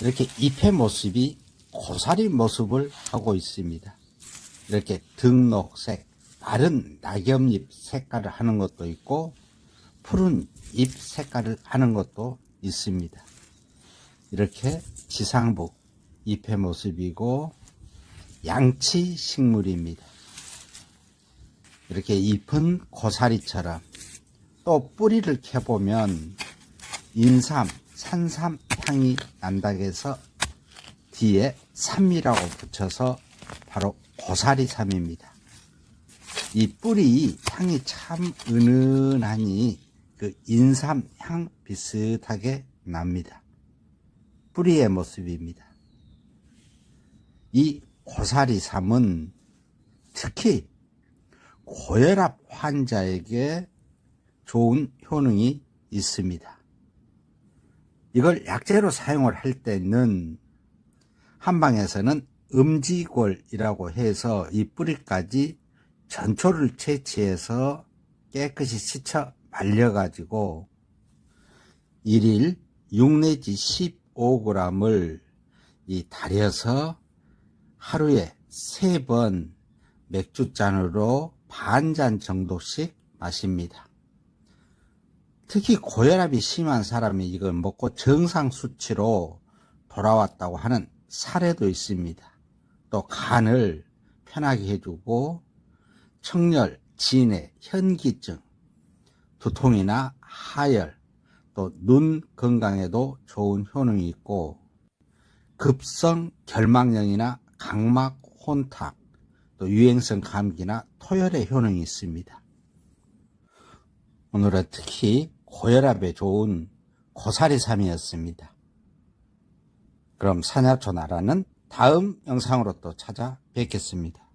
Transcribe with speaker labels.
Speaker 1: 이렇게 잎의 모습이 고사리 모습을 하고 있습니다. 이렇게 등록색, 마른 낙엽잎 색깔을 하는 것도 있고, 푸른 잎 색깔을 하는 것도 있습니다. 이렇게 지상복 잎의 모습이고, 양치 식물입니다. 이렇게 잎은 고사리처럼 또 뿌리를 캐보면 인삼, 산삼 향이 난다고 해서 뒤에 삼이라고 붙여서 바로 고사리 삼입니다. 이 뿌리 향이 참 은은하니 그 인삼 향 비슷하게 납니다. 뿌리의 모습입니다. 이 고사리 삼은 특히 고혈압 환자에게 좋은 효능이 있습니다. 이걸 약재로 사용을 할 때는 한방에서는 음지골이라고 해서 이 뿌리까지 전초를 채취해서 깨끗이 씻어 말려가지고 1일 6 내지 15g을 이 달여서 하루에 3번 맥주잔으로 반 잔 정도씩 마십니다. 특히 고혈압이 심한 사람이 이걸 먹고 정상 수치로 돌아왔다고 하는 사례도 있습니다. 또 간을 편하게 해주고 청열, 진해, 현기증, 두통이나 하열, 또 눈 건강에도 좋은 효능이 있고 급성 결막염이나 각막 혼탁, 또 유행성 감기나 토열에 효능이 있습니다. 오늘은 특히 고혈압에 좋은 고사리삼이었습니다. 그럼 산야초 나라는 다음 영상으로 또 찾아뵙겠습니다.